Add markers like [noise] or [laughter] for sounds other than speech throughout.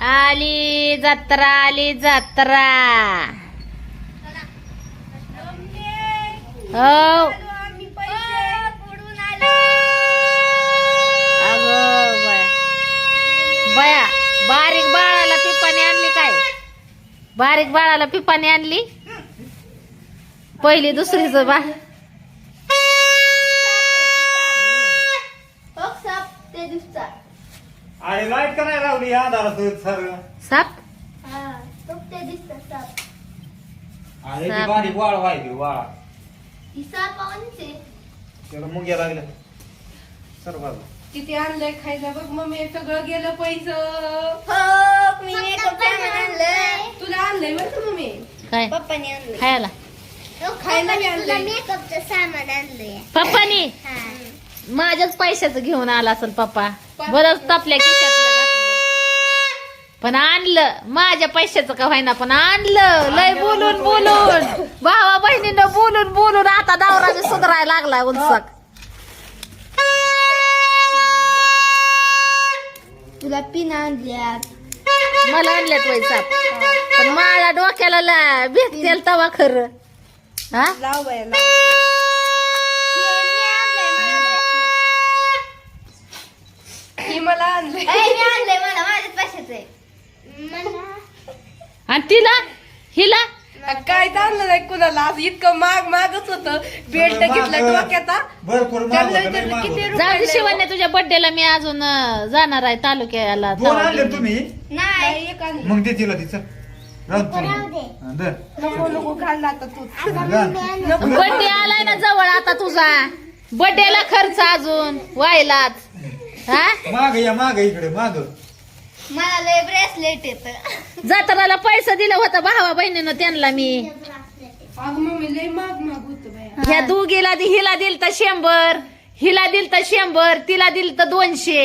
आली जत्रा आली जत्रा. हो. अगं बया. बया बारीक बाळाला पिपाने आणली काय? बारीक बाळाला पिपाने आणली? पहिली दुसरीच बा. अरे लाइट करायला लावली या दारात सर? साप? अरे ती साप. बारीक वाळ व्हायची वाळा. त्याला मुंग्या लागल्या. सर बाजू किती आणलंय खायला बघ मम्मी सगळं गेलं पैसे. तुला आणलंय बरं का मम्मी? काय? पप्पाने आणलं खायला. खायला बी आणलंय. मेकअपचं सामान आणलंय. पप्पानी? हा. माझ्याच पैशाचं घेऊन आला असेल पप्पा. बरंच आपल्या खिशातलं घातलं. पण आणलं. माझ्या पैशाचं का व्हायना पण आणलं. लय बोलून बोलून. भावा बहिणीनं बोलून बोलून आता दावरा सुधारायला लागला उंचक. तुला पिन आणल्या मला आणल्यात पैसा पण माझ्या डोक्याला भेटतेल तवा खरं. हा? लाव. मला आणलंय आणलंय मला माझ्याच पैशाचं आहे. आणि तिला हिला? काय आणलं नाही कुणाला? आज इतकं माग मागच होत. बेल्ट घेतला डोक्याचा. भरपूर महाग त्यांना होतं, लय विचारलं महाग किती होतं. जाऊ दे रुपये शिवान्या तुझ्या बर्थडेला मी अजून अं, जाणार आहे तालुक्याला दोन आणले तुम्ही? नाही. एक आणलं. मग दे तिला तिचं. राहू दे. राहू तुम्ही. दे. हा, दे. नको नको घालला आता तू जा. नको. बर्थडे आलाय ना जवळ आता तुझा. बर्थडेला खर्च अजून व्हायलाच. माग या माग इकडे माग. मला लय ब्रेसलेट येत. जत्राला पैसा दिला होता भावा बहिणीनं त्यांना मी. अगं मम्मी लय माग माग होत बाया. ह्या दोघीला दि- हिला दिल तर शंभर हिला दिल तर शंभर तिला दिल तर दोनशे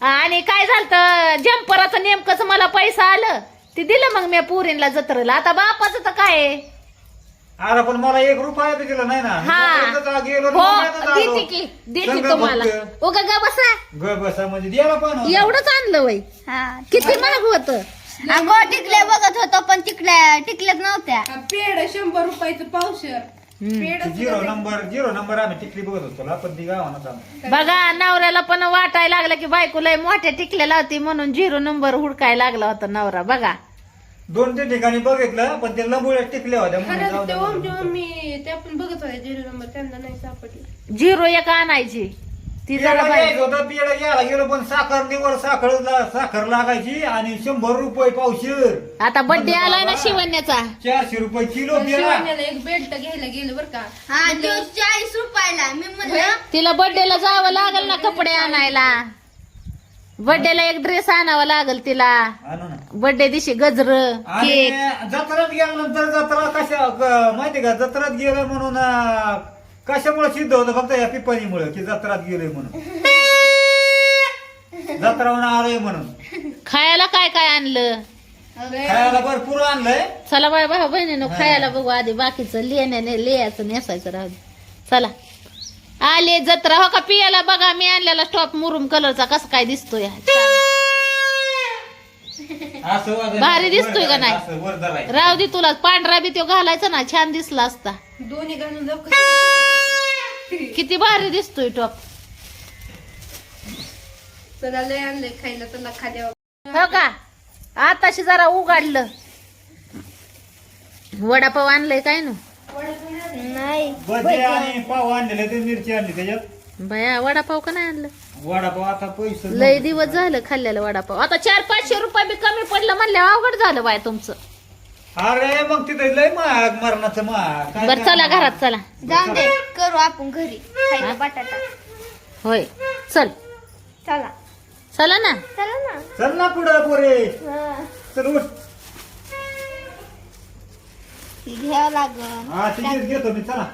आणि काय झालं जम्पराचं नेमकंच मला पैसा आलं. ते दिलं मग मी पुरीला जत्रेला. आता बापाचं तर काय आहे? अरे पण मला एक रुपया बी दिला नाही ना. हा. गेलो हो पुण्यातच आलो. देते की देते सगळं तुम्हाला. फक्त उगा गा बसा. ग बसा म्हणजे द्यायला पण होतं. एवढंच आणलं वय. किती महाग होत? अगो टिकल्या बघत होतो पण टिकल्या टिकल्याच नव्हत्या. हा पेड शंभर रुपयाचं पावशर. पेड झिरो नंबर झिरो नंबर आम्ही टिकली बघत होतो. आपण ती आम्ही बघा नवऱ्याला पण वाटायला लागलं की बायको लय मोठ्या टिकलेला होती म्हणून झिरो नंबर हुडकायला लागला होता नवरा बघा. दोन तीन ठिकाणी बघितलं पण ते लंबुळ्या टिकल्या होत्या म्हणून जाऊ खरं दे ते म्हणलं. ओमचे मम्मी ते आपण बघत होते झिरो नंबर त्यांना नाही सापडली. झिरो एक आणायची. ती जरा पेढा बाई- घ्यायचं होतं पेढा घ्यायला गेलो पण साखर निवड साखर साखर लागायची आणि शंभर रुपये पावशेर. आता बर्थडे आलाय ना शिवण्याचा. चारशे रुपये किलो पेढा. शिवान्याला एक बेल्ट घ्यायला गेलं बरं का. हा तो चाळीस रुपयाला. मी म्हणलं तिला बर्थडेला जावं लागल ना कपडे आणायला. बर्थडेला एक ड्रेस आणावा लागल तिला. आणू ना. बर्थडे दिवशी गजर आणि केक जत्रात गेल्यानंतर जत्रा कशा क- माहिती का जत्रात गेलं म्हणून अं, कशामुळे सिद्ध होतं? फक्त या पिपाणीमुळे की जत्रात गेलोय म्हणून. जत्रावर आलोय म्हणून. खायला काय काय आणलं? खायला भरपूर आणलंय. चला बाय भाऊ बहिणीनं खायला बघू आधी बाकीचं लिहिण्याने लिहायचं नेसायचं राहू दे. चला. आले जत्रा. हो का पियाला बघा मी आणलेला टॉप मुरुम कलरचा कसा काय दिसतोय भारी दिसतोय का नाही? राहू दे तुला पांढरा बी तो घालायचा ना छान दिसला असता. दोन्ही घालून किती भारी दिसतोय टॉप चला लय आणलंय खायला चला खाद्या हो का? आताशी जरा उघडलं. वडापाव आणलंय काय नु? नाही. भजी आणि पाव आणलेले ते मिरची आणली त्याच्यात. बया वडापाव का नाही आणलं? वडापाव आता पैसे लय दिवस झालं खाल्लेलं वडापाव. आता चार पाचशे रुपये बी कमी पडलं म्हणल्या अवघड झालं बाय तुमचं. अरे मग तिथे लय महाग मरणाचं महाग. काय बर चला करणार? घरात चला. जाऊन दे करू आपण घरी. खायला बटाटा. होय. चल. चला. चला ना. चला ना. चल ना पुढं पोरे. हा. चल उठ. घ्यावं लागल हा तिकीट घेतो मी चला.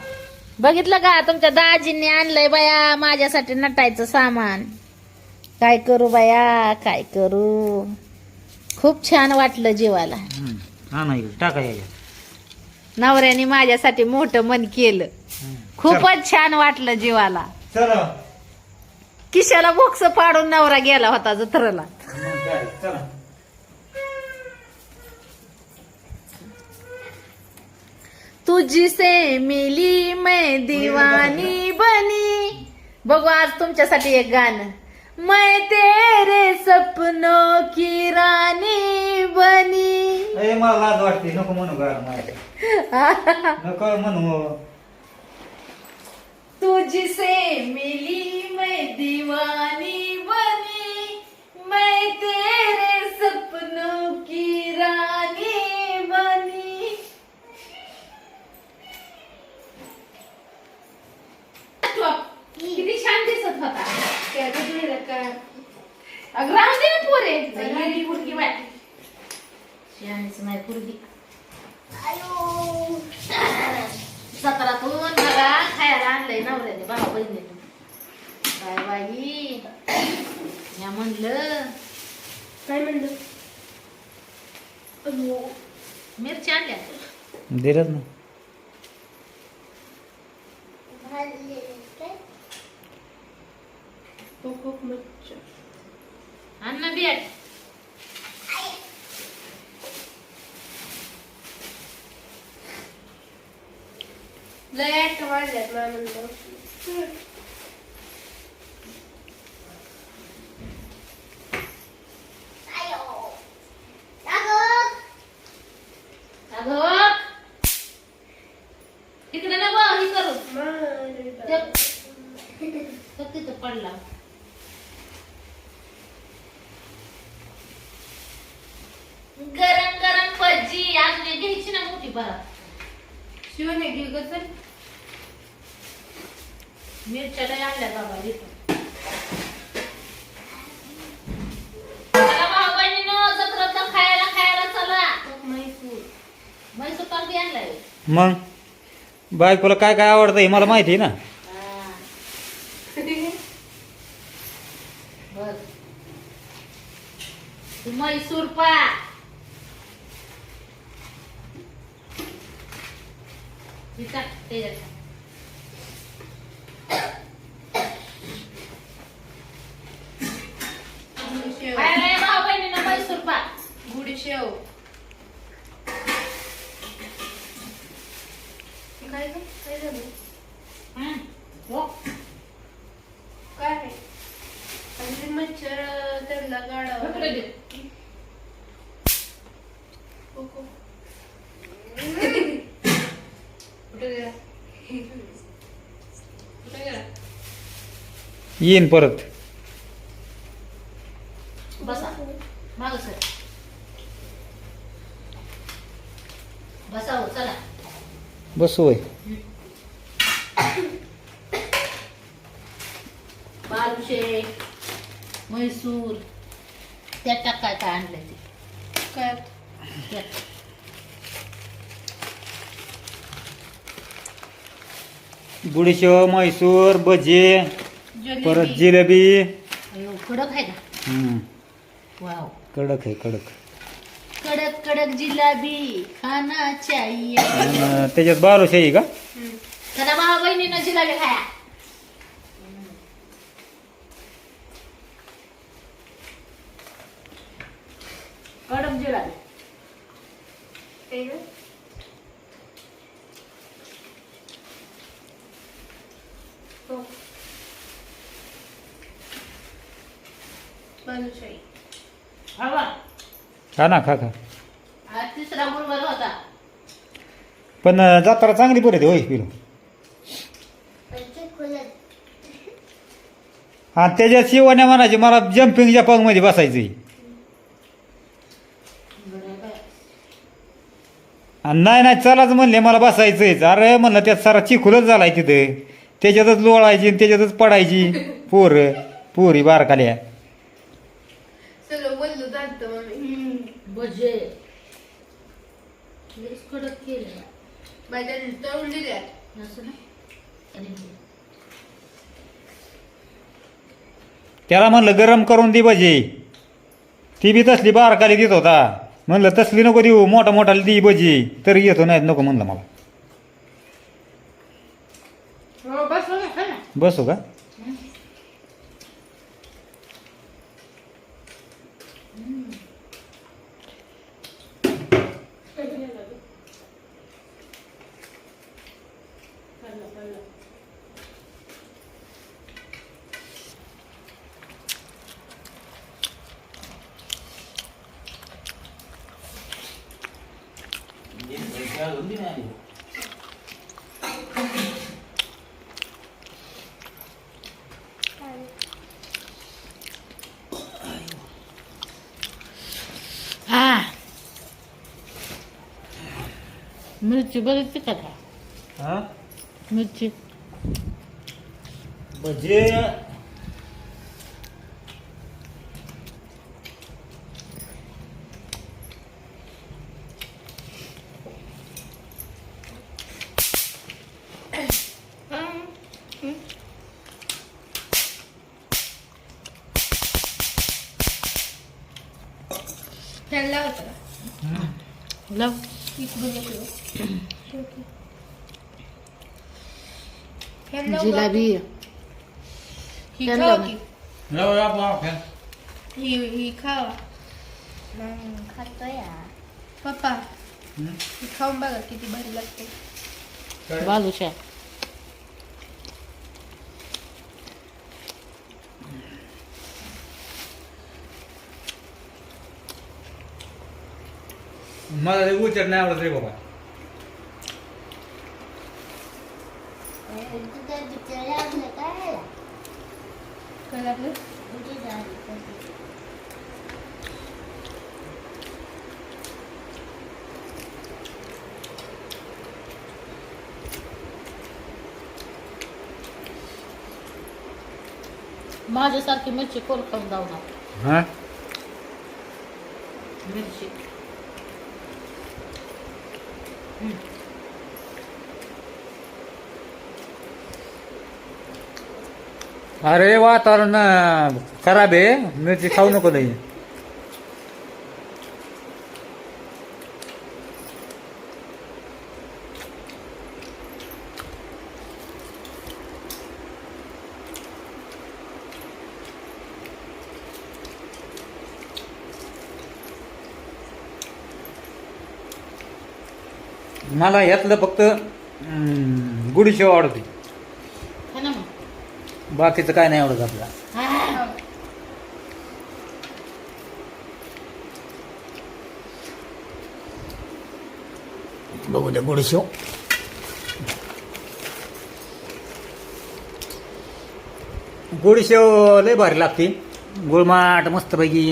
बघितलं का? तुमच्या दाजींनी आणलंय बाया माझ्यासाठी नटायचं सामान. काय करू बाया? काय करू? खूप छान वाटलं जीवाला. हा नाही टाका या नवऱ्याने माझ्यासाठी मोठं मन केलं. खूपच छान वाटलं जीवाला. चला. किशाला बोक्स पाडून नवरा गेला होता जत्रला. मग काय, चला. तुझसे मिली मैं दीवानी बनी. बघू आज तुमच्यासाठी एक गाणं. मैं तेरे सपनों की रानी बनी. ए मला लाज वाटते. नको म्हणू गार मला [laughs] नको म्हणू. तुझसे मिली मैं दीवानी बनी. मैं तेरे होता अगं राहू दे ना पोरे गेली पुरगी बाय शहाणीच नाही पुरगी सतरातून मला खायला आणलंय नवऱ्याने भावा बहिणीने काय बाई या म्हणलं? काय म्हणलं मिरची आणल्या दिलंच ना खूप मच्छर अन्न बियाट लय आठ वाढल्यात मला म्हणलं अगं तिकडे ना बघ ही करू मारे तो तिथं पडला गरम गरम भजी अजून एक घ्यायची ना मोठी बरा शिवने घे ग चल मिरच्या लय आणल्या बाबा इथं चला भाऊ बहिणीनो जत्रातलं खायला खायला चला म्हैसूर म्हैसूर पाक बी आणलाय मग? बायकोला काय काय आवडतं हे मला माहिती आहे ना. पाक बहिणीनं म्हैसूर पाक गुडी शेव. काय ग? काय झालं हं. हो. काय आहे? आणि मच्छर त्यांना. कुठे गेला कुठे गेला येईन परत बसा माग सर बसा हो चला बसू होय बालुशे म्हैसूर त्या टाकाय काय आणलंय ते? काय त्यात. गुडीशेव म्हैसूर भजे परत जलेबी. कडक आहे का हम्म, वाव. कडक आहे कडक. कडक जिलाबी खाना चाहिए आणि त्याच्यात बालुशाही का. चला भावा बहिणीनं जिलाबी खाया कडक जिलाबी? हो. बालुशाही हवा खा ना खा खा हा तिसरा मुलगा होता पण अं, जत्रा चांगली परत होय पिलो हा त्याच्या शिवाने म्हणायचे मला जम्पिंग जपांगमध्ये बसायचंय. आणि नाही नाही चलाच म्हणले मला बसायचंय अरे म्हणलं त्यात सारा चिखुलच झालाय तिथं. त्याच्यातच लोळायची आणि त्याच्यातच पडायची. पोर पोरी बारकाल्या. सगळं माझ्या तळून त्याला म्हणलं गरम करून दे भजी. ती बी तसली बारकाली देत होता. म्हणलं तसली नको देऊ मोठा मोठा दी भजी. तरी येतो नाही नको म्हणलं मला. हो. बसू का? हा मिरची बरीच का हा मिरची म्हणजे फॅन लावू का? जिलाबी ही फॅन खावा लाव की लाव, लाव, लाव, फॅन. ही ही खावा खातोय पप्पा हं? ही खाऊन बघा किती भारी लागते काय? लागलं माझ्यासारखी मिरची कोण खाऊन जाऊ हा मिरची अरे वातावरण खराब आहे. मिरची खाऊ नको नाही मला ह्यातलं फक्त अं, गुडीशेव आवडते. बाकीचं काय नाही आवडत आपल्याला. हा. बघू द्या गुडीशेव गुडीशेव लय भारी लागते गुळमाट मस्तपैकी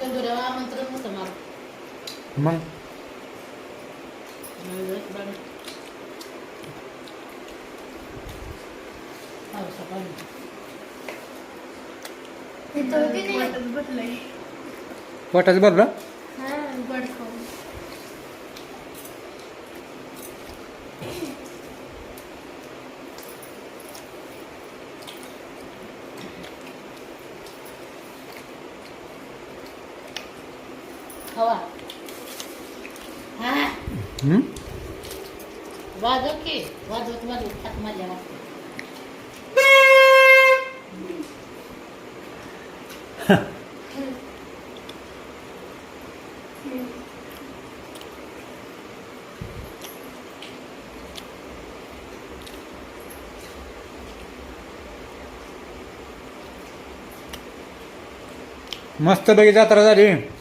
तंदुऱ्यावर आमंत्रण होतं मला मग पावसा पाणी वाटत बसलंय पोटाचं बरं हा गोड खाऊन हवा हा. हं? वाजव की. वाजवत वाजवत खात मजा वाटते मस्तपैकी जत्रा झाली.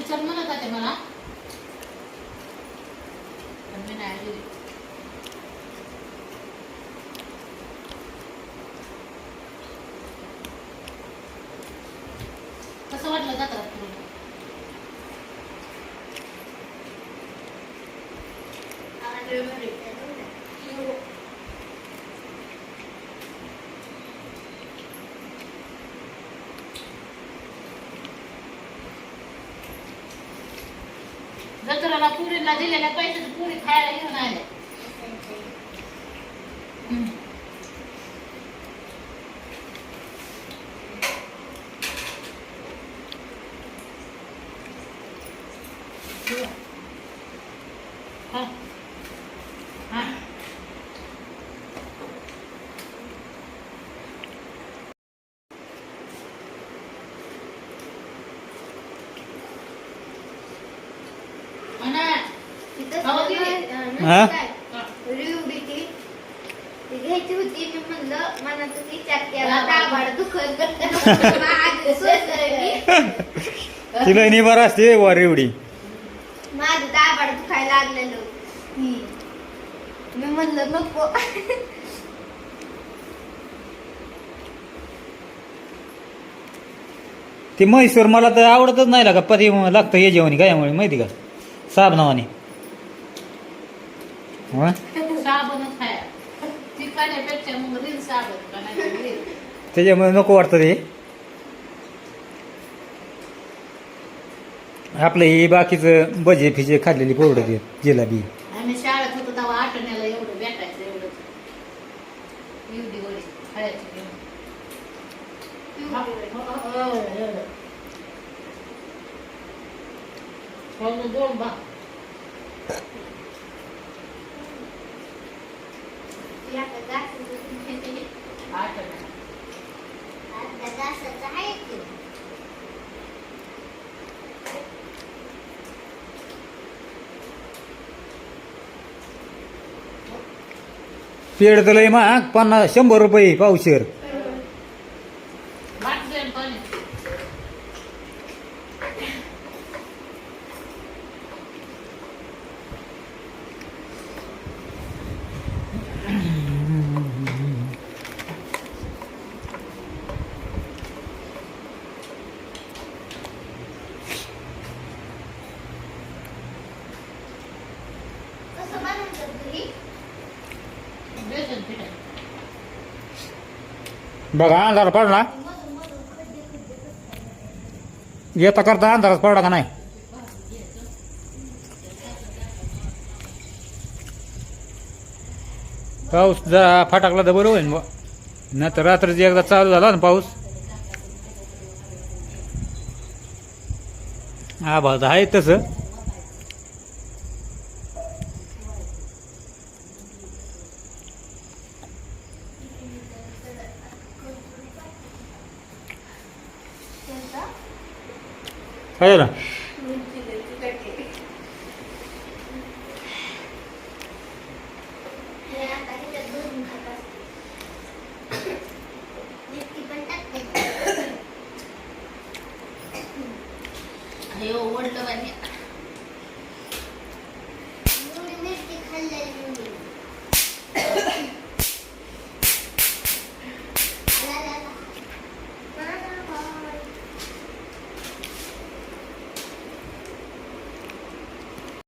पुरी म्हणत होते मला. जत्राला पुरीला दिलेल्या पैशाचं पुरी खायला घेऊन आले हम्म. हा. हा. म्हणा. खाऊ दे. हा? घ्यायची होती मी म्हणलं मनात विचार केला दाबाड दुखत. माझं सोसरली. तिला निभार असते वर एवढी. माझं दाबाड दुखायला लागलेलं. मी म्हणलं नको. ते म्हैसूर मला तर आवडतच नाही लागा पती लागतं हे जेवणी काय माहिती का? साब नावाने हं? साबणच खाया ती खाण्यापेक्षा मग रील साबण का नाही तर रील. त्याच्यामुळे नको वाटतं ते. आपलं हे बाकीचं भजे फिजे खाल्लेली पोरडं ते जिलाबी. आम्ही शाळेत होतो तेव्हा आठवण्याला एवढं भेटायचं एवढं एवढी वडी खायची घेऊन. हो, एवढं. हो ना, दोन भाग. आता घासाचं- आठवण्याला. आता घासाचं आहे की. पेड तर लय महाग पन्नास शंभर रुपये पावशेर. बघा अंधार पडला. येता करता अंधारात पडला का नाही? पाऊस जरा फटाकला तर बरं होईल बुवा. नाही तर रात्रीची एकदा चालू झाला ना पाऊस. हा भाऊ आहे तसं. काय झालं